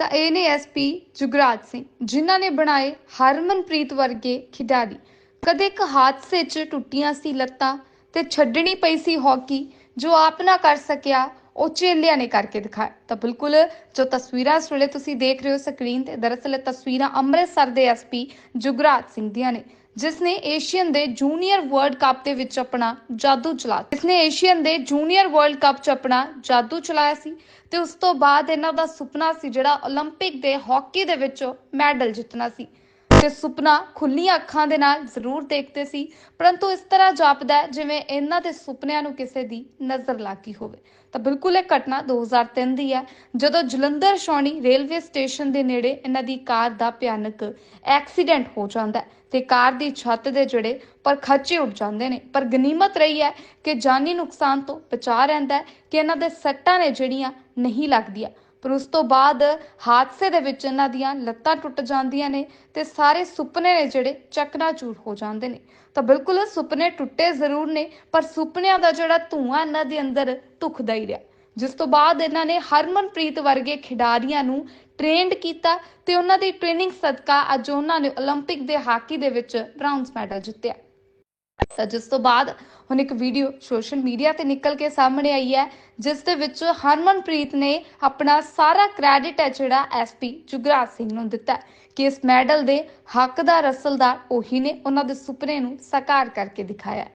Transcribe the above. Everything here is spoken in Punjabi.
ਤਾਂ ਇਹ ਨੇ ਐਸਪੀ ਜੁਗਰਾਜ ਸਿੰਘ, ਜਿਨ੍ਹਾਂ ਨੇ ਬਣਾਏ ਹਰਮਨਪ੍ਰੀਤ ਵਰਗੇ ਖਿਡਾਰੀ। ਕਦੇ ਇੱਕ ਹਾਦਸੇ 'ਚ ਟੁੱਟੀਆਂ ਸੀ ਲੱਤਾਂ ਤੇ ਛੱਡਣੀ ਪਈ ਸੀ ਹਾਕੀ, ਜੋ ਆਪ ਨਾ ਕਰ ਸਕਿਆ, ਉਹ ਚੇਲਿਆਂ ਨੇ ਕਰਕੇ ਦਿਖਾਇਆ। ਤਾਂ ਬਿਲਕੁਲ, ਜੋ ਤਸਵੀਰਾਂ ਇਸ ਵੇਲੇ ਤੁਸੀਂ ਦੇਖ ਰਹੇ ਹੋ ਸਕਰੀਨ ਤੇ, ਦਰਅਸਲ ਤਸਵੀਰਾਂ ਅੰਮ੍ਰਿਤਸਰ ਦੇ ਐਸਪੀ ਜੁਗਰਾਜ ਸਿੰਘ ਦੀਆਂ ਨੇ। ਜਿਸ ਨੇ ਏਸ਼ੀਅਨ ਦੇ ਜੂਨੀਅਰ ਵਰਲਡ ਕੱਪ ਦੇ ਵਿੱਚ ਆਪਣਾ ਜਾਦੂ ਚਲਾਇਆ ਜਿਸ ਨੇ ਏਸ਼ੀਅਨ ਦੇ ਜੂਨੀਅਰ ਵਰਲਡ ਕੱਪ 'ਚ ਆਪਣਾ ਜਾਦੂ ਚਲਾਇਆ ਸੀ ਤੇ ਉਸ ਤੋਂ ਬਾਅਦ ਇਹਨਾਂ ਦਾ ਸੁਪਨਾ ਸੀ ਜਿਹੜਾ 올림픽 ਦੇ ਹਾਕੀ ਦੇ ਵਿੱਚ ਮੈਡਲ ਜਿੱਤਣਾ ਸੀ ਤੇ ਸੁਪਨਾ ਖੁੱਲੀਆਂ ਅੱਖਾਂ ਦੇ ਨਾਲ ਜ਼ਰੂਰ ਦੇਖਦੇ ਸੀ, ਪਰੰਤੂ ਇਸ ਤਰ੍ਹਾਂ ਜਾਪਦਾ ਜਿਵੇਂ ਇਹਨਾਂ ਦੇ ਸੁਪਨਿਆਂ ਨੂੰ ਕਿਸੇ ਦੀ ਨਜ਼ਰ ਲੱਗੀ ਹੋਵੇ। ਤਾਂ ਬਿਲਕੁਲ ਇਹ ਘਟਨਾ 2003 ਦੀ ਹੈ, ਜਦੋਂ ਜਲੰਧਰ ਸ਼ੌਣੀ ਰੇਲਵੇ ਸਟੇਸ਼ਨ ਦੇ ਨੇੜੇ ਇਹਨਾਂ ਦੀ ਕਾਰ ਦਾ ਭਿਆਨਕ ਐਕਸੀਡੈਂਟ ਹੋ ਜਾਂਦਾ ਹੈ ਤੇ ਕਾਰ ਦੀ ਛੱਤ ਦੇ ਜਿਹੜੇ ਪਰ ਖੱਚੇ ਉੱਡ ਜਾਂਦੇ ਨੇ। ਪਰ ਗਨੀਮਤ ਰਹੀ ਹੈ ਕਿ ਜਾਨੀ ਨੁਕਸਾਨ ਤੋਂ ਬਚਾ ਰਹਿੰਦਾ ਹੈ ਕਿ ਇਹਨਾਂ ਦੇ ਸੱਟਾਂ ਨੇ ਜਿਹੜੀਆਂ ਨਹੀਂ ਲੱਗਦੀਆਂ। ਪਰ ਉਸ ਤੋਂ ਬਾਅਦ ਹਾਦਸੇ ਦੇ ਵਿੱਚ ਇਹਨਾਂ ਦੀਆਂ ਲੱਤਾਂ ਟੁੱਟ ਜਾਂਦੀਆਂ ਨੇ ਤੇ ਸਾਰੇ ਸੁਪਨੇ ਨੇ ਜਿਹੜੇ ਚਕਨਾਚੂਰ ਹੋ ਜਾਂਦੇ ਨੇ ਤਾਂ ਬਿਲਕੁਲ ਸੁਪਨੇ ਟੁੱਟੇ ਜ਼ਰੂਰ ਨੇ ਪਰ ਸੁਪਨਿਆਂ ਦਾ ਜਿਹੜਾ ਧੂਆਂ ਇਹਨਾਂ ਦੇ ਅੰਦਰ ਧੁਖਦਾ ਹੀ ਰਿਹਾ ਜਿਸ ਤੋਂ ਬਾਅਦ ਇਹਨਾਂ ਨੇ ਹਰਮਨਪ੍ਰੀਤ ਵਰਗੇ ਖਿਡਾਰੀਆਂ ਨੂੰ ਟ੍ਰੇਨਡ ਕੀਤਾ ਤੇ ਉਹਨਾਂ ਦੀ ਟ੍ਰੇਨਿੰਗ ਸਦਕਾ ਅੱਜ ਉਹਨਾਂ ਨੇ 올림픽 ਦੇ ਹਾਕੀ ਦੇ ਵਿੱਚ ਬ੍ਰਾਊਨਜ਼ ਮੈਡਲ ਜਿੱਤਿਆ ਤਾਂ ਜਿਸ ਤੋਂ ਬਾਅਦ ਹੁਣ ਇੱਕ ਵੀਡੀਓ ਸੋਸ਼ਲ ਮੀਡੀਆ ਤੇ ਨਿਕਲ ਕੇ ਸਾਹਮਣੇ ਆਈ ਹੈ, ਜਿਸ ਦੇ ਵਿੱਚ ਹਰਮਨਪ੍ਰੀਤ ਨੇ ਆਪਣਾ ਸਾਰਾ ਕ੍ਰੈਡਿਟ ਹੈ ਜਿਹੜਾ ਐਸਪੀ ਜੁਗਰਾਜ ਸਿੰਘ ਨੂੰ ਦਿੱਤਾ ਕਿ ਇਸ ਮੈਡਲ ਦੇ ਹੱਕਦਾਰ ਅਸਲਦਾਰ ਉਹੀ ਨੇ ਉਹਨਾਂ ਦੇ ਸੁਪਨੇ ਨੂੰ ਸਾਕਾਰ ਕਰਕੇ ਦਿਖਾਇਆ